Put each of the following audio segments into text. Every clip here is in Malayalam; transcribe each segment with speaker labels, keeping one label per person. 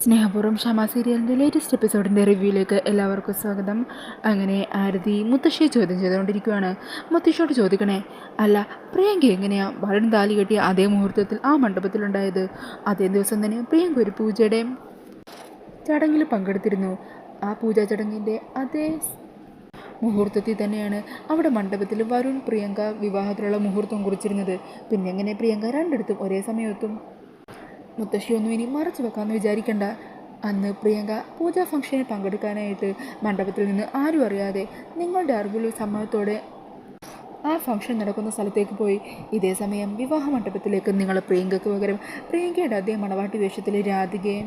Speaker 1: സ്നേഹപൂർവം ഷമ സീരിയലിന്റെ ലേറ്റസ്റ്റ് എപ്പിസോഡിന്റെ റിവ്യൂയിലേക്ക് എല്ലാവർക്കും സ്വാഗതം. അങ്ങനെ ആരതി മുത്തശ്ശിയെ ചോദ്യം ചെയ്തുകൊണ്ടിരിക്കുകയാണ് മുത്തശ്ശിയോട് ചോദിക്കണേ അല്ല പ്രിയങ്ക എങ്ങനെയാണ് വളരെ താലി കെട്ടിയ അതേ മുഹൂർത്തത്തിൽ ആ മണ്ഡപത്തിലുണ്ടായത്? അതേ ദിവസം തന്നെ പ്രിയങ്ക ഒരു പൂജയുടെ ചടങ്ങിൽ പങ്കെടുത്തിരുന്നു. ആ പൂജാ ചടങ്ങിന്റെ അതേ മുഹൂർത്തത്തിൽ തന്നെയാണ് അവിടെ മണ്ഡപത്തിൽ വരുൺ പ്രിയങ്ക വിവാഹത്തിലുള്ള മുഹൂർത്തം കുറിച്ചിരുന്നത്. പിന്നെ എങ്ങനെ പ്രിയങ്ക രണ്ടിടത്തും ഒരേ സമയത്തും മുത്തശ്ശിയൊന്നും ഇനി മറച്ചു വെക്കാമെന്ന് വിചാരിക്കണ്ട. അന്ന് പ്രിയങ്ക പൂജാ ഫംഗ്ഷനിൽ പങ്കെടുക്കാനായിട്ട് മണ്ഡപത്തിൽ നിന്ന് ആരും അറിയാതെ നിങ്ങളുടെ അറിവിൽ സമ്മതത്തോടെ ആ ഫംഗ്ഷൻ നടക്കുന്ന സ്ഥലത്തേക്ക് പോയി. ഇതേ സമയം വിവാഹ മണ്ഡപത്തിലേക്ക് നിങ്ങൾ പ്രിയങ്കയ്ക്ക് പകരം പ്രിയങ്കയുടെ അതേ മണവാട്ടി വേഷത്തിലെ രാധികയെ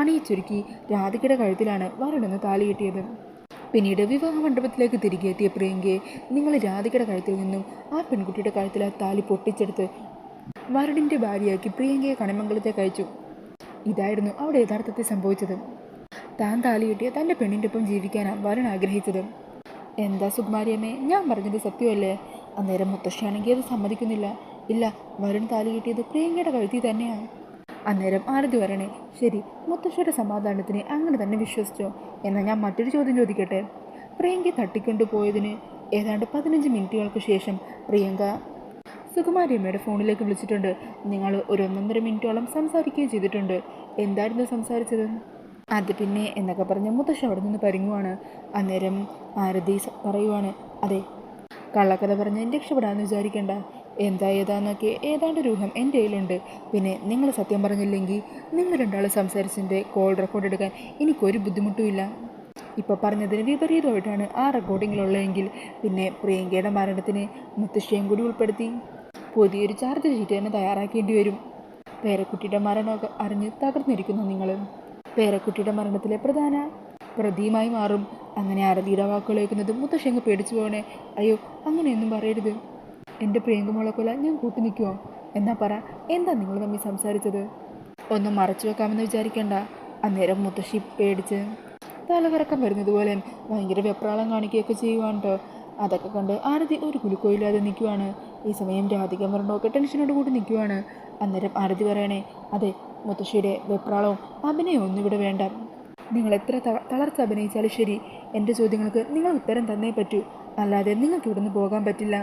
Speaker 1: അണിയിച്ചൊരുക്കി രാധികയുടെ കഴുത്തിലാണ് വരണെന്ന് താലി കിട്ടിയത്. പിന്നീട് വിവാഹ മണ്ഡപത്തിലേക്ക് തിരികെ എത്തിയ പ്രിയങ്കയെ നിങ്ങൾ രാധികയുടെ കഴുത്തിൽ നിന്നും ആ പെൺകുട്ടിയുടെ കഴുത്തിൽ ആ താലി പൊട്ടിച്ചെടുത്ത് വരടിന്റെ ഭാര്യയാക്കി പ്രിയങ്കയെ കണിമംഗലത്തേക്ക് അയച്ചു. ഇതായിരുന്നു അവിടെ യഥാർത്ഥത്തിൽ സംഭവിച്ചത്. താൻ താലി തന്റെ പെണ്ണിന്റെ ഒപ്പം ജീവിക്കാനാണ് വരൻ ആഗ്രഹിച്ചത്. എന്താ സുകുമാരിയമ്മേ ഞാൻ പറഞ്ഞത് സത്യമല്ലേ? അന്നേരം മുത്തശ്ശിയാണെങ്കിൽ അത് സമ്മതിക്കുന്നില്ല. ഇല്ല വരുൺ താലി കിട്ടിയത് പ്രിയങ്കയുടെ കഴുത്തിൽ തന്നെയാണ് അന്നേരം ആരതി വരണേ ശരി മുത്തശ്ശിയുടെ സമാധാനത്തിന് അങ്ങനെ തന്നെ വിശ്വസിച്ചോ. എന്നാൽ ഞാൻ മറ്റൊരു ചോദ്യം ചോദിക്കട്ടെ? പ്രിയങ്കയെ തട്ടിക്കൊണ്ടുപോയതിന് ഏതാണ്ട് പതിനഞ്ച് മിനിറ്റുകൾക്ക് ശേഷം പ്രിയങ്ക സുകുമാരിയമ്മയുടെ ഫോണിലേക്ക് വിളിച്ചിട്ടുണ്ട്. നിങ്ങൾ ഒരു ഒന്നൊന്നര മിനിറ്റോളം സംസാരിക്കുകയും ചെയ്തിട്ടുണ്ട്. എന്തായിരുന്നു സംസാരിച്ചത്? അത് പിന്നെ എന്നൊക്കെ പറഞ്ഞ് മുത്തശ്ശ അവിടെ നിന്ന് പരിങ്ങുവാണ്. അന്നേരം ആരതി പറയുവാണ് അതെ കള്ളക്കഥ പറഞ്ഞ് രക്ഷപ്പെടാമെന്ന് വിചാരിക്കേണ്ട. എന്താ ഏതാന്നൊക്കെ ഏതാണ്ട് രൂഹം എന്റെ കയ്യിലുണ്ട്. പിന്നെ നിങ്ങൾ സത്യം പറഞ്ഞില്ലെങ്കിൽ നിങ്ങൾ രണ്ടാൾ സംസാരിച്ചതിന്റെ കോൾ റെക്കോർഡ് എടുക്കാൻ എനിക്കൊരു ബുദ്ധിമുട്ടുമില്ല. ഇപ്പോൾ പറഞ്ഞതിന് വിപരീതമായിട്ടാണ് ആ റെക്കോർഡിങ്ങിലുള്ളതെങ്കിൽ പിന്നെ പ്രിയങ്കയുടെ മരണത്തിന് മുത്തശ്ശിയും കൂടി ഉൾപ്പെടുത്തി. പുതിയൊരു ചാർജ് ഷീറ്റ് തന്നെ തയ്യാറാക്കേണ്ടി വരും. പേരക്കുട്ടിയുടെ മരണമൊക്കെ അറിഞ്ഞ് തകർന്നിരിക്കുന്നു നിങ്ങൾ പേരക്കുട്ടിയുടെ മരണത്തിലെ പ്രധാന പ്രതിയുമായി മാറും. അങ്ങനെ അരതിയുടെ വാക്കുകൾ കേൾക്കുന്നത് മുത്തശ്ശങ്ങ് പേടിച്ചു പോകണേ അയ്യോ അങ്ങനെയൊന്നും പറയരുത്. എന്റെ പ്രിയങ്കുമോളെ കൊല ഞാൻ കൂട്ടി നിൽക്കുമോ എന്നാ പറ എന്താ നിങ്ങൾ തമ്മിൽ സംസാരിച്ചത്? ഒന്നും മറച്ചു വെക്കാമെന്ന് വിചാരിക്കേണ്ട. അന്നേരം മുത്തശ്ശി പേടിച്ച് തലകറക്കം വരുന്നത് പോലെ ഭയങ്കര വെപ്രാളം കാണിക്കുകയൊക്കെ ചെയ്യുവാണ് കേട്ടോ അതൊക്കെ കണ്ട് ആരതി ഒരു കുലുക്കോയില്ലാതെ നിൽക്കുവാണ്. ഈ സമയം രാധിക മരണമൊക്കെ ടെൻഷനോട് കൂടി നിൽക്കുവാണ്. അന്നേരം ആരതി പറയണേ അതെ മുത്തശ്ശിയുടെ വെപ്രാളവും അഭിനയവും ഒന്നും ഇവിടെ വേണ്ട. നിങ്ങൾ എത്ര തളർച്ച അഭിനയിച്ചാലും ശരി. എന്റെ ചോദ്യങ്ങൾക്ക് നിങ്ങൾ ഉത്തരം തന്നേ പറ്റൂ. അല്ലാതെ നിങ്ങൾക്ക് ഇവിടുന്ന് പോകാൻ പറ്റില്ല.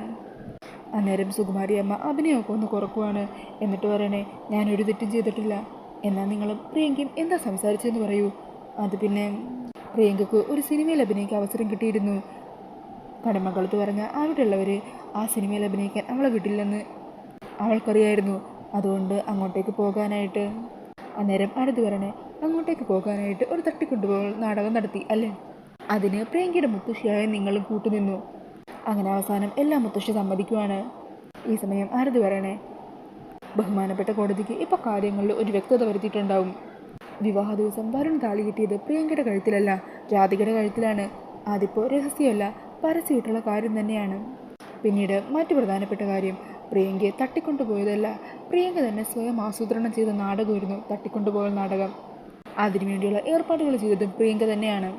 Speaker 1: അന്നേരം സുകുമാരി അമ്മ അഭിനയമൊക്കെ ഒന്ന് കുറക്കുവാണ്. എന്നിട്ട് പറയണേ ഞാനൊരു തെറ്റും ചെയ്തിട്ടില്ല. എന്നാൽ നിങ്ങൾ പ്രിയങ്കയും എന്താ സംസാരിച്ചതെന്ന് പറയൂ. അത് പിന്നെ പ്രിയങ്കയ്ക്ക് ഒരു സിനിമയിൽ അഭിനയിക്കാൻ അവസരം കിട്ടിയിരുന്നു. കടമകളത്ത് പറഞ്ഞ അവിടെയുള്ളവർ ആ സിനിമയിൽ അഭിനയിക്കാൻ അവളെ വിടില്ലെന്ന് അവൾക്കറിയായിരുന്നു അതുകൊണ്ട് അങ്ങോട്ടേക്ക് പോകാനായിട്ട്. അന്നേരം അടുത്ത് പറഞ്ഞ് അങ്ങോട്ടേക്ക് പോകാനായിട്ട് ഒരു തട്ടിക്കൊണ്ടുപോകൽ നാടകം നടത്തി അല്ലേ? അതിന് പ്രിയങ്കയുടെ മുത്തശ്ശിയായ നിങ്ങളും കൂട്ടുനിന്നു അങ്ങനെ അവസാനം എല്ലാ മുത്തശ്ശി സമ്മതിക്കുവാണ്. ഈ സമയം ആരത് പറയണേ ബഹുമാനപ്പെട്ട കോടതിക്ക് ഇപ്പോൾ കാര്യങ്ങളിൽ ഒരു വ്യക്തത വരുത്തിയിട്ടുണ്ടാവും. വിവാഹ ദിവസം വരുൺ താളി കിട്ടിയത് പ്രിയങ്കയുടെ കഴുത്തിലല്ല രാധികയുടെ കഴുത്തിലാണ്. അതിപ്പോൾ രഹസ്യമല്ല പരസ്യമായിട്ടുള്ള കാര്യം തന്നെയാണ്. പിന്നീട് മറ്റു പ്രധാനപ്പെട്ട കാര്യം പ്രിയങ്കയെ തട്ടിക്കൊണ്ടുപോയതല്ല. പ്രിയങ്ക തന്നെ സ്വയം ആസൂത്രണം ചെയ്ത നാടകമായിരുന്നു തട്ടിക്കൊണ്ടുപോയ നാടകം. അതിനുവേണ്ടിയുള്ള ഏർപ്പാടുകൾ ചെയ്തതും പ്രിയങ്ക തന്നെയാണ്.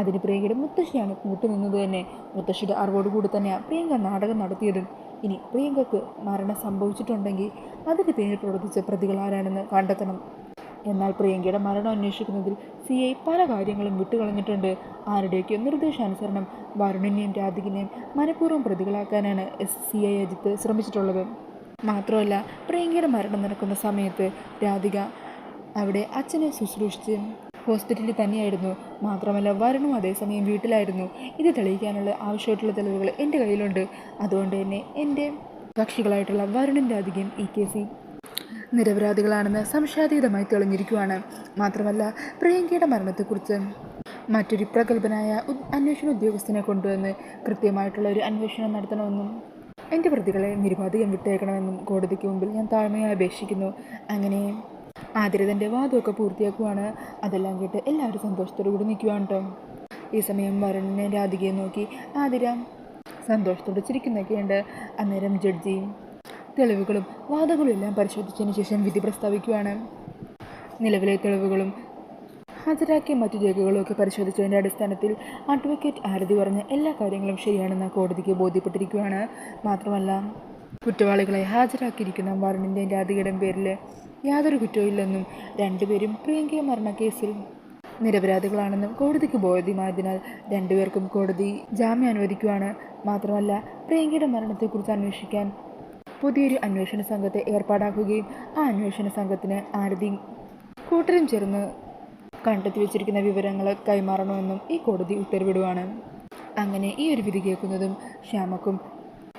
Speaker 1: അതിന് പ്രിയങ്കയുടെ മുത്തശ്ശിയാണ് കൂട്ടുനിന്നത് തന്നെ. മുത്തശ്ശിയുടെ അറിവോടുകൂടി തന്നെയാണ് പ്രിയങ്ക നാടകം നടത്തിയതും. ഇനി പ്രിയങ്കക്ക് മരണം സംഭവിച്ചിട്ടുണ്ടെങ്കിൽ അതിന് പേരിൽ പ്രവർത്തിച്ച പ്രതികൾ ആരാണെന്ന് കണ്ടെത്തണം. എന്നാൽ പ്രിയങ്കയുടെ മരണം അന്വേഷിക്കുന്നതിൽ സി ഐ പല കാര്യങ്ങളും വിട്ടുകളഞ്ഞിട്ടുണ്ട്. ആരുടെയൊക്കെ നിർദ്ദേശാനുസരണം വരുണിനെയും രാധികിനെയും മനഃപൂർവം പ്രതികളാക്കാനാണ് എസ് സി ഐ അജിത്ത് ശ്രമിച്ചിട്ടുള്ളത്. മാത്രമല്ല പ്രിയങ്കയുടെ മരണം നടക്കുന്ന സമയത്ത് രാധിക അവിടെ അച്ഛനെ ശുശ്രൂഷിച്ച് ഹോസ്പിറ്റലിൽ തന്നെയായിരുന്നു. മാത്രമല്ല വരുണും അതേസമയം വീട്ടിലായിരുന്നു. ഇത് തെളിയിക്കാനുള്ള ആവശ്യമായിട്ടുള്ള തെളിവുകൾ എന്റെ കയ്യിലുണ്ട്. അതുകൊണ്ട് തന്നെ എന്റെ കക്ഷികളായിട്ടുള്ള വരുണും രാധികയും ഈ കേസിൽ നിരപരാധികളാണെന്ന് സംശയാതീതമായി തെളിഞ്ഞിരിക്കുകയാണ് മാത്രമല്ല പ്രിയങ്കയുടെ മരണത്തെക്കുറിച്ച് മറ്റൊരു പ്രഗത്ഭനായ അന്വേഷണ ഉദ്യോഗസ്ഥനെ കൊണ്ടുവന്ന് കൃത്യമായിട്ടുള്ള ഒരു അന്വേഷണം നടത്തണമെന്നും എന്റെ പ്രതികളെ നിരുപാധികം വിട്ടേക്കണമെന്നും കോടതിക്ക് മുമ്പിൽ ഞാൻ താഴ്മയായി അപേക്ഷിക്കുന്നു. അങ്ങനെ ആതിരതന്റെ വാദമൊക്കെ പൂർത്തിയാക്കുവാണ്. അതെല്ലാം കേട്ട് എല്ലാവരും സന്തോഷത്തോടു കൂടി നിൽക്കുവാണ് കേട്ടോ ഈ സമയം വരുണിനെ രാധികയെ നോക്കി ആതിര സന്തോഷത്തോടെ ചിരിക്കുന്നൊക്കെയുണ്ട്. അന്നേരം ജഡ്ജിയും തെളിവുകളും വാദങ്ങളും എല്ലാം പരിശോധിച്ചതിന് ശേഷം വിധി പ്രസ്താവിക്കുകയാണ്. നിലവിലെ തെളിവുകളും ഹാജരാക്കിയ മറ്റു രേഖകളും ഒക്കെ പരിശോധിച്ചതിന്റെ അടിസ്ഥാനത്തിൽ അഡ്വക്കേറ്റ് ആരതി പറഞ്ഞ എല്ലാ കാര്യങ്ങളും ശരിയാണെന്ന് കോടതിക്ക് ബോധ്യപ്പെട്ടിരിക്കുകയാണ്. മാത്രമല്ല കുറ്റവാളികളെ ഹാജരാക്കിയിരിക്കുന്ന വരുണിന്റെയും രാധികയുടെയും പേരിൽ യാതൊരു കുറ്റവും ഇല്ലെന്നും രണ്ടുപേരും പ്രിയങ്കയെ മരണക്കേസിൽ നിരപരാധികളാണെന്നും കോടതിക്ക് ബോധ്യമായതിനാൽ രണ്ടുപേർക്കും കോടതി ജാമ്യം അനുവദിക്കുകയാണ്. മാത്രമല്ല പ്രിയങ്കയുടെ മരണത്തെക്കുറിച്ച് അന്വേഷിക്കാൻ പുതിയൊരു അന്വേഷണ സംഘത്തെ ഏർപ്പാടാക്കുകയും ആ അന്വേഷണ സംഘത്തിന് ആരതി കൂട്ടരും ചേർന്ന് കണ്ടെത്തി വെച്ചിരിക്കുന്ന വിവരങ്ങൾ കൈമാറണമെന്നും ഈ കോടതി ഉത്തരവിടുവാണ്. അങ്ങനെ ഈ ഒരു വിധി കേൾക്കുന്നതും ശ്യാമക്കും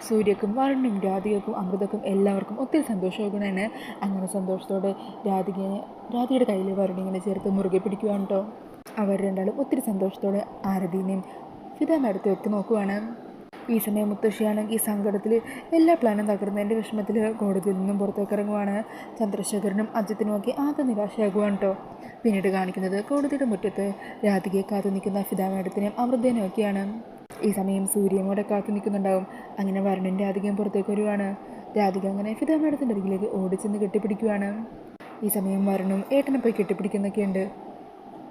Speaker 1: സൂര്യക്കും വരുണിനും രാധികക്കും അമൃതക്കും എല്ലാവർക്കും ഒത്തിരി സന്തോഷമാകണേന് അങ്ങനെ സന്തോഷത്തോടെ രാധികനെ രാധികയുടെ കയ്യിൽ വരുണിങ്ങനെ ചേർത്ത് മുറുകെ പിടിക്കുവാണ് കേട്ടോ അവർ രണ്ടാളും ഒത്തിരി സന്തോഷത്തോടെ ആരതിനെയും ഫിദ മാഡത്തെ ഒക്കെ നോക്കുവാണ്. ഈ സമയം മുത്തശ്ശിയാണെങ്കിൽ സങ്കടത്തിൽ എല്ലാ പ്ലാനും തകർന്നതിന്റെ വിഷമത്തിൽ കോടതിയിൽ നിന്നും പുറത്തേക്ക് ഇറങ്ങുവാണ് ചന്ദ്രശേഖരനും അജിത്തിനും ഒക്കെ ആകെ നിരാശയാകുവാണ് കേട്ടോ പിന്നീട് കാണിക്കുന്നത് കോടതിയുടെ മുറ്റത്ത് രാധികയെ കാത്തു നിൽക്കുന്ന ഫിദ മാഡത്തിനെയും ഒക്കെയാണ്. ഈ സമയം സൂര്യയും കൂടെ കാത്തു നിൽക്കുന്നുണ്ടാവും. അങ്ങനെ വരുണിന്റെ രാധികയും പുറത്തേക്ക് വരുവാണ്. രാധിക അങ്ങനെ ഫിദ മേഡത്തിന്റെ അരികിലേക്ക് ഓടിച്ചെന്ന് കെട്ടിപ്പിടിക്കുവാണ്. ഈ സമയം വരുണും ഏട്ടനെ പോയി കെട്ടിപ്പിടിക്കുന്നൊക്കെയുണ്ട്.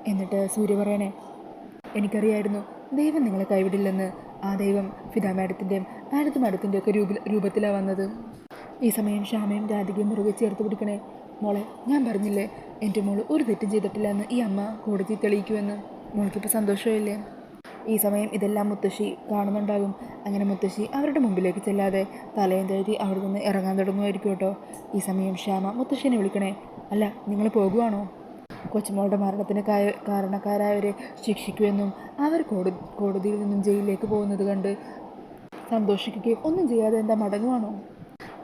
Speaker 1: എന്നിട്ട് സൂര്യ പറയണേ എനിക്കറിയായിരുന്നു ദൈവം നിങ്ങളെ കൈവിടില്ലെന്ന്. ആ ദൈവം ഫിദ മാഡത്തിന്റെയും ആരത് മാഡത്തിന്റെ ഒക്കെ രൂപ രൂപത്തിലാണ് വന്നത്. ഈ സമയം ശ്യാമയും രാധികയും മുറുകെ ചേർത്ത് പിടിക്കണേ. മോളെ ഞാൻ പറഞ്ഞില്ലേ എന്റെ മോൾ ഒരു തെറ്റും ചെയ്തിട്ടില്ല എന്ന് ഈ അമ്മ കോടതി തെളിയിക്കുമെന്ന്. മോൾക്കിപ്പോൾ സന്തോഷമില്ലേ? ഈ സമയം ഇതെല്ലാം മുത്തശ്ശി കാണുന്നുണ്ടാകും. അങ്ങനെ മുത്തശ്ശി അവരുടെ മുമ്പിലേക്ക് ചെല്ലാതെ തലയും തഴുതി അവിടെ നിന്ന് ഇറങ്ങാൻ തുടങ്ങുമായിരിക്കും കേട്ടോ. ഈ സമയം ശ്യാമ മുത്തശ്ശിനെ വിളിക്കണേ. അല്ല നിങ്ങൾ പോകുവാണോ? കൊച്ചുമോളുടെ മരണത്തിന് കാരണക്കാരായവരെ ശിക്ഷിക്കുമെന്നും അവർ കോടതി കോടതിയിൽ നിന്നും ജയിലിലേക്ക് പോകുന്നത് കണ്ട് സന്തോഷിക്കുകയും ഒന്നും ചെയ്യാതെ എന്താ മടങ്ങുവാണോ?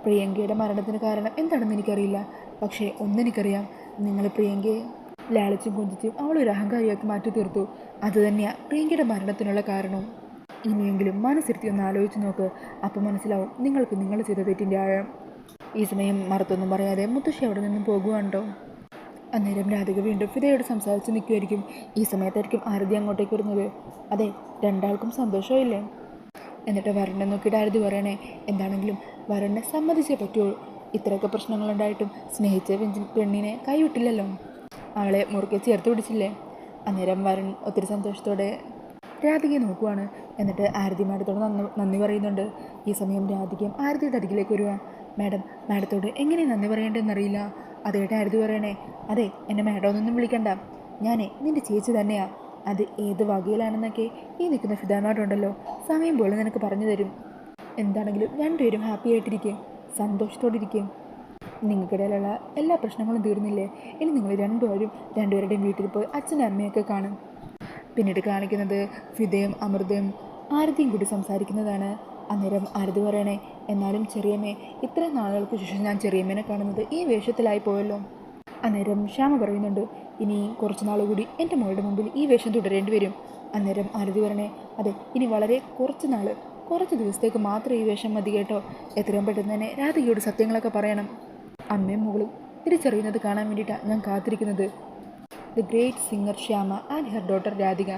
Speaker 1: പ്രിയങ്കയുടെ മരണത്തിന് കാരണം എന്താണെന്ന് എനിക്കറിയില്ല. പക്ഷേ ഒന്നെനിക്കറിയാം. നിങ്ങൾ പ്രിയങ്കയെ ലാളിച്ചും കുഞ്ചിച്ചും അവളൊരു അഹങ്കാരിയാക്കി മാറ്റി തീർത്തു. അതുതന്നെയാണ് പ്രിയങ്കയുടെ മരണത്തിനുള്ള കാരണവും ഇനിയെങ്കിലും മനസ്സിരുത്തി ഒന്ന് ആലോചിച്ച് നോക്ക്. അപ്പം മനസ്സിലാവും നിങ്ങൾക്ക് നിങ്ങൾ ചെയ്ത തെറ്റിന്റെ ആഴം. ഈ സമയം മറത്തൊന്നും പറയാതെ മുത്തശ്ശി അവിടെ നിന്നും പോകുവാണ്ടോ? അന്നേരം രാധിക വീണ്ടും ഫിദയോട് സംസാരിച്ച് നിൽക്കുമായിരിക്കും ഈ സമയത്തായിരിക്കും ആരതി അങ്ങോട്ടേക്ക് വരുന്നത്. അതെ രണ്ടാൾക്കും സന്തോഷമില്ലേ എന്നിട്ട് വരനെ നോക്കിയിട്ട് ആരതി പറയണേ എന്താണെങ്കിലും വരനെ സമ്മതിച്ചേ പറ്റുള്ളൂ ഇത്രയൊക്കെ പ്രശ്നങ്ങളുണ്ടായിട്ടും സ്നേഹിച്ച പെണ്ണിനെ കൈവിട്ടില്ലല്ലോ. അവളെ മുറുക്കെ ചേർത്ത് പിടിച്ചില്ലേ? അന്നേരം വരൺ ഒത്തിരി സന്തോഷത്തോടെ രാധികയെ നോക്കുവാണ്. എന്നിട്ട് ആരതി മാഡത്തോട് നന്ദി നന്ദി പറയുന്നുണ്ട്. ഈ സമയം രാധികയും ആരതിയുടെ അരികിലേക്ക് വരുവാണ് മാഡം മാഡത്തോട് എങ്ങനെ നന്ദി പറയേണ്ടതെന്നറിയില്ല. അതേട്ട് ആരതി പറയണേ അതെ എന്നെ മാഡമൊന്നും വിളിക്കണ്ട. ഞാനേ നിന്റെ ചേച്ചി തന്നെയാ. അത് ഏത് വകയിലാണെന്നൊക്കെ ഈ നിൽക്കുന്ന ഫിദാമാഡുണ്ടല്ലോ സമയം പോലെ നിനക്ക് പറഞ്ഞു തരും. എന്താണെങ്കിലും രണ്ടുപേരും ഹാപ്പി ആയിട്ടിരിക്കും. സന്തോഷത്തോടെ ഇരിക്കും നിങ്ങൾക്കിടയിലുള്ള എല്ലാ പ്രശ്നങ്ങളും തീർന്നില്ലേ? ഇനി നിങ്ങൾ രണ്ടുപേരും രണ്ടുപേരുടെയും വീട്ടിൽ പോയി അച്ഛനും അമ്മയൊക്കെ കാണും. പിന്നീട് കാണിക്കുന്നത് ഫിദയും അമൃതയും ആരതിയും കൂടി സംസാരിക്കുന്നതാണ്. അന്നേരം ആരതി പറയണേ എന്നാലും ചെറിയമ്മേ ഇത്രയും നാളുകൾക്ക് ശേഷം ഞാൻ ചെറിയമ്മേനെ കാണുന്നത് ഈ വേഷത്തിലായി പോയല്ലോ. അന്നേരം ശ്യാമ പറയുന്നുണ്ട് ഇനി കുറച്ച് നാൾ കൂടി എന്റെ മോളുടെ മുമ്പിൽ ഈ വേഷം തുടരേണ്ടി വരും. അന്നേരം ആരതി പറഞ്ഞേ അതെ ഇനി വളരെ കുറച്ച് നാൾ കുറച്ച് ദിവസത്തേക്ക് മാത്രം ഈ വേഷം മതി കേട്ടോ. എത്രയും പെട്ടെന്ന് തന്നെ രാധികയോട് സത്യങ്ങളൊക്കെ പറയണം. അമ്മയും മകളും തിരിച്ചറിയുന്നത് കാണാൻ വേണ്ടിയിട്ടാണ് ഞാൻ കാത്തിരിക്കുന്നത്. The great singer Shyama and her daughter Radhika.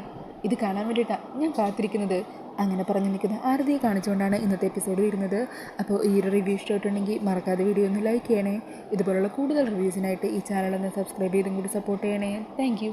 Speaker 1: ഇത് കാണാൻ വേണ്ടിയിട്ടാണ് ഞാൻ കാത്തിരിക്കുന്നത്. അങ്ങനെ പറഞ്ഞു നിൽക്കുന്ന. ആരതിയെ കാണിച്ചുകൊണ്ടാണ് ഇന്നത്തെ എപ്പിസോഡ് വരുന്നത്. അപ്പോൾ ഈ ഒരു റിവ്യൂ ഇഷ്ടമായിട്ടുണ്ടെങ്കിൽ മറക്കാതെ വീഡിയോ ഒന്ന് ലൈക്ക് ചെയ്യണേ. ഇതുപോലുള്ള കൂടുതൽ റിവ്യൂസിനായിട്ട് ഈ ചാനൽ ഒന്ന് സബ്സ്ക്രൈബ് ചെയ്തും കൂടി സപ്പോർട്ട് ചെയ്യണേ. താങ്ക്